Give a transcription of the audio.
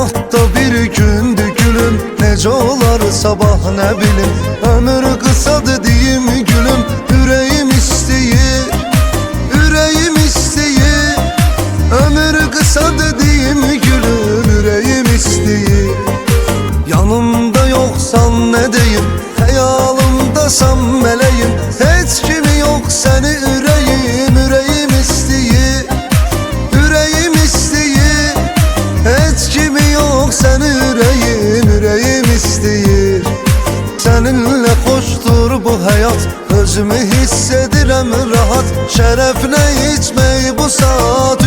Həyatda bir gündü gülüm Necə olar sabah nə bilim Ömür qısadır deyim gülüm. Ürəyim istəyir Ürəyim istəyir Ömür qısadır deyim gülüm. Ürəyim istəyir Yanımda yoksan ne deyim Xəyalımdasan mələyim sen yüreğim, yüreğim isteyir. Seninle koştur bu hayat Özümü hissedirim rahat. Şerefle içmeyi bu saat?